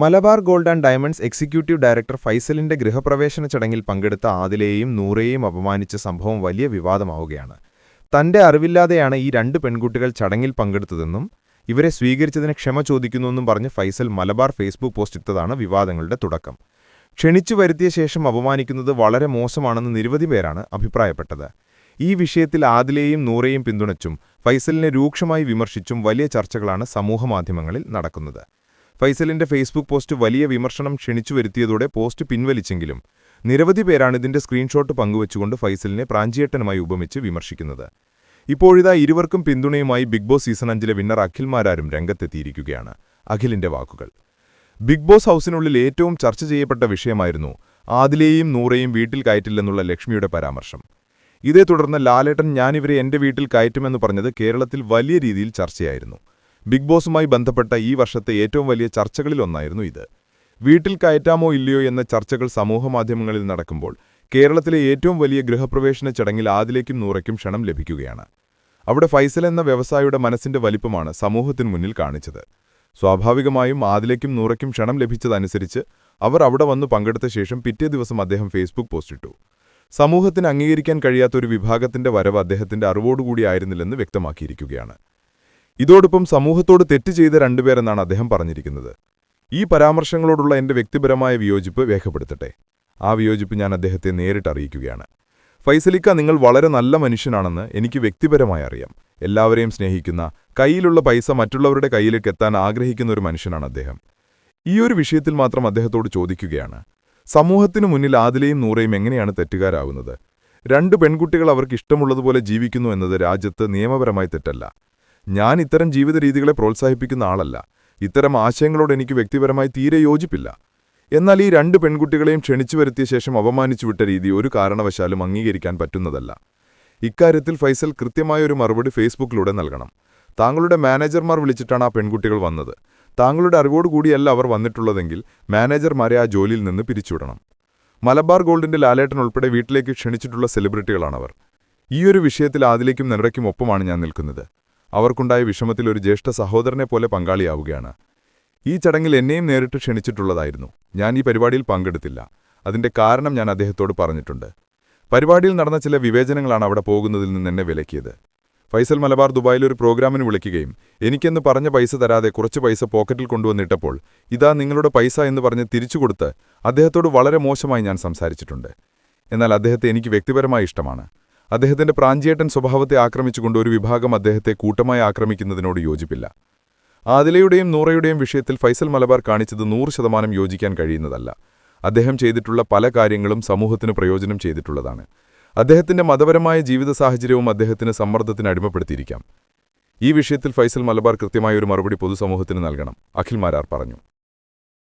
Malabar gold and diamonds executive director ഫൈസലിന്റെ ഗൃഹപ്രവേശന ചടങ്ങിൽ പങ്കെടുത്ത ആദിലെയും നൂറേയും അപമാനിച്ച സംഭവം വലിയ വിവാദമാവുകയാണ്. തന്റെ അറിവില്ലാതെയാണ് ഈ രണ്ട് പെൺകുട്ടികൾ ചടങ്ങിൽ പങ്കെടുത്തതെന്നും ഇവരെ സ്വീകരിച്ചതിന് ക്ഷമ ചോദിക്കുന്നുവെന്നും പറഞ്ഞ് ഫൈസൽ മലബാർ ഫേസ്ബുക്ക് പോസ്റ്റ് ഇട്ടതാണ് വിവാദങ്ങളുടെ തുടക്കം. ക്ഷണിച്ചു വരുത്തിയ ശേഷം അപമാനിക്കുന്നത് വളരെ മോശമാണെന്ന് നിരവധി പേരാണ് അഭിപ്രായപ്പെട്ടത്. ഈ വിഷയത്തിൽ ആദിലെയും നൂറേയും പിന്തുണച്ചും ഫൈസലിനെ രൂക്ഷമായി വിമർശിച്ചും വലിയ ചർച്ചകളാണ് സമൂഹമാധ്യമങ്ങളിൽ നടക്കുന്നത്. ഫൈസലിന്റെ ഫേസ്ബുക്ക് പോസ്റ്റ് വലിയ വിമർശനം ക്ഷണിച്ചു വരുത്തിയതോടെ പോസ്റ്റ് പിൻവലിച്ചെങ്കിലും നിരവധി പേരാണ് ഇതിന്റെ സ്ക്രീൻഷോട്ട് പങ്കുവച്ചുകൊണ്ട് ഫൈസലിനെ പ്രാഞ്ചിയേട്ടനുമായി ഉപമിച്ച് വിമർശിക്കുന്നത്. ഇപ്പോഴിതാ ഇരുവർക്കും പിന്തുണയുമായി ബിഗ് ബോസ് സീസൺ അഞ്ചിലെ വിന്നർ അഖിൽമാരാരും രംഗത്തെത്തിയിരിക്കുകയാണ്. അഖിലിന്റെ വാക്കുകൾ. ബിഗ് ബോസ് ഹൗസിനുള്ളിൽ ഏറ്റവും ചർച്ച ചെയ്യപ്പെട്ട വിഷയമായിരുന്നു ആദിലെയും നൂറേയും വീട്ടിൽ കയറ്റില്ലെന്നുള്ള ലക്ഷ്മിയുടെ പരാമർശം. ഇതേ തുടർന്ന് ലാലേട്ടൻ ഞാനിവരെ എന്റെ വീട്ടിൽ കയറ്റുമെന്ന് പറഞ്ഞത് കേരളത്തിൽ വലിയ രീതിയിൽ ചർച്ചയായിരുന്നു. ബിഗ് ബോസുമായി ബന്ധപ്പെട്ട ഈ വർഷത്തെ ഏറ്റവും വലിയ ചർച്ചകളിലൊന്നായിരുന്നു ഇത്. വീട്ടിൽ കയറ്റാമോ ഇല്ലയോ എന്ന ചർച്ചകൾ സമൂഹമാധ്യമങ്ങളിൽ നടക്കുമ്പോൾ കേരളത്തിലെ ഏറ്റവും വലിയ ഗൃഹപ്രവേശന ചടങ്ങിൽ ആദിലേക്കും നൂറയ്ക്കും ക്ഷണം ലഭിക്കുകയാണ്. അവിടെ ഫൈസൽ എന്ന വ്യവസായിയുടെ മനസ്സിന്റെ വലിപ്പമാണ് സമൂഹത്തിന് മുന്നിൽ കാണിച്ചത്. സ്വാഭാവികമായും ആദിലേക്കും നൂറയ്ക്കും ക്ഷണം ലഭിച്ചതനുസരിച്ച് അവർ അവിടെ വന്നു പങ്കെടുത്ത ശേഷം പിറ്റേ ദിവസം അദ്ദേഹം ഫേസ്ബുക്ക് പോസ്റ്റിട്ടു. സമൂഹത്തിന് അംഗീകരിക്കാൻ കഴിയാത്ത ഒരു വിഭാഗത്തിന്റെ വരവ് അദ്ദേഹത്തിന്റെ അറിവോടുകൂടിയായിരുന്നില്ലെന്ന് വ്യക്തമാക്കിയിരിക്കുകയാണ്. ഇതോടൊപ്പം സമൂഹത്തോട് തെറ്റ് ചെയ്ത രണ്ടുപേരെന്നാണ് അദ്ദേഹം പറഞ്ഞിരിക്കുന്നത്. ഈ പരാമർശങ്ങളോടുള്ള എന്റെ വ്യക്തിപരമായ വിയോജിപ്പ് രേഖപ്പെടുത്തട്ടെ. ആ വിയോജിപ്പ് ഞാൻ അദ്ദേഹത്തെ നേരിട്ട് അറിയിക്കുകയാണ്. ഫൈസലിക്ക നിങ്ങൾ വളരെ നല്ല മനുഷ്യനാണെന്ന് എനിക്ക് വ്യക്തിപരമായി അറിയാം. എല്ലാവരെയും സ്നേഹിക്കുന്ന കയ്യിലുള്ള പൈസ മറ്റുള്ളവരുടെ കയ്യിലേക്ക് എത്താൻ ആഗ്രഹിക്കുന്ന ഒരു മനുഷ്യനാണ് അദ്ദേഹം. ഈ ഒരു വിഷയത്തിൽ മാത്രം അദ്ദേഹത്തോട് ചോദിക്കുകയാണ്. സമൂഹത്തിനു മുന്നിൽ ആദിലയും നൂറയും എങ്ങനെയാണ് തെറ്റുകാരാകുന്നത് രണ്ട് പെൺകുട്ടികൾ അവർക്ക് ഇഷ്ടമുള്ളതുപോലെ ജീവിക്കുന്നു എന്നത് രാജ്യത്ത് നിയമപരമായി തെറ്റല്ല. ഞാൻ ഇത്തരം ജീവിത രീതികളെ പ്രോത്സാഹിപ്പിക്കുന്ന ആളല്ല. ഇത്തരം ആശയങ്ങളോട് എനിക്ക് വ്യക്തിപരമായി തീരെ യോജിപ്പില്ല. എന്നാൽ ഈ രണ്ട് പെൺകുട്ടികളെയും ക്ഷണിച്ചു വരുത്തിയ ശേഷം അപമാനിച്ചുവിട്ട രീതി ഒരു കാരണവശാലും അംഗീകരിക്കാൻ പറ്റുന്നതല്ല. ഇക്കാര്യത്തിൽ ഫൈസൽ കൃത്യമായ ഒരു മറുപടി ഫേസ്ബുക്കിലൂടെ നൽകണം. താങ്കളുടെ മാനേജർമാർ വിളിച്ചിട്ടാണ് ആ പെൺകുട്ടികൾ വന്നത്. താങ്കളുടെ അറിവോടുകൂടിയല്ല അവർ വന്നിട്ടുള്ളതെങ്കിൽ മാനേജർമാരെ ആ ജോലിയിൽ നിന്ന് പിരിച്ചുവിടണം. മലബാർ ഗോൾഡിന്റെ ലാലേട്ടൻ ഉൾപ്പെടെ വീട്ടിലേക്ക് ക്ഷണിച്ചിട്ടുള്ള സെലിബ്രിറ്റികളാണവർ. ഈയൊരു വിഷയത്തിൽ ആദിലേക്കും നെറയ്ക്കും ഒപ്പമാണ് ഞാൻ നിൽക്കുന്നത്. അവർക്കുണ്ടായ വിഷമത്തിൽ ഒരു ജ്യേഷ്ഠ സഹോദരനെ പോലെ പങ്കാളിയാവുകയാണ്. ഈ ചടങ്ങിൽ എന്നെയും നേരിട്ട് ക്ഷണിച്ചിട്ടുള്ളതായിരുന്നു. ഞാൻ ഈ പരിപാടിയിൽ പങ്കെടുത്തില്ല. അതിന്റെ കാരണം ഞാൻ അദ്ദേഹത്തോട് പറഞ്ഞിട്ടുണ്ട്. പരിപാടിയിൽ നടന്ന ചില വിവേചനങ്ങളാണ് അവിടെ പോകുന്നതിൽ നിന്ന് എന്നെ വിലക്കിയത്. ഫൈസൽ മലബാർ ദുബായിൽ ഒരു പ്രോഗ്രാമിന് വിളിക്കുകയും എനിക്കെന്ന് പറഞ്ഞ പൈസ തരാതെ കുറച്ച് പൈസ പോക്കറ്റിൽ കൊണ്ടുവന്നിട്ടപ്പോൾ ഇതാ നിങ്ങളുടെ പൈസ എന്ന് പറഞ്ഞ് തിരിച്ചുകൊടുത്ത് അദ്ദേഹത്തോട് വളരെ മോശമായി ഞാൻ സംസാരിച്ചിട്ടുണ്ട്. എന്നാൽ അദ്ദേഹത്തെ എനിക്ക് വ്യക്തിപരമായി ഇഷ്ടമാണ്. അദ്ദേഹത്തിന്റെ പ്രാഞ്ചിയേട്ടൻ സ്വഭാവത്തെ ആക്രമിച്ചുകൊണ്ട് ഒരു വിഭാഗം അദ്ദേഹത്തെ കൂട്ടമായി ആക്രമിക്കുന്നതിനോട് യോജിപ്പില്ല. ആദിലയുടെയും നൂറയുടെയും വിഷയത്തിൽ ഫൈസൽ മലബാർ കാണിച്ചത് നൂറ് ശതമാനം യോജിക്കാൻ കഴിയുന്നതല്ല. അദ്ദേഹം ചെയ്തിട്ടുള്ള പല കാര്യങ്ങളും സമൂഹത്തിന് പ്രയോജനം ചെയ്തിട്ടുള്ളതാണ്. അദ്ദേഹത്തിന്റെ മതപരമായ ജീവിത സാഹചര്യവും അദ്ദേഹത്തിന് സമ്മർദ്ദത്തിന് അടിമപ്പെടുത്തിയിരിക്കാം. ഈ വിഷയത്തിൽ ഫൈസൽ മലബാർ കൃത്യമായ ഒരു മറുപടി പൊതുസമൂഹത്തിന് നൽകണം അഖിൽ മാരാർ പറഞ്ഞു.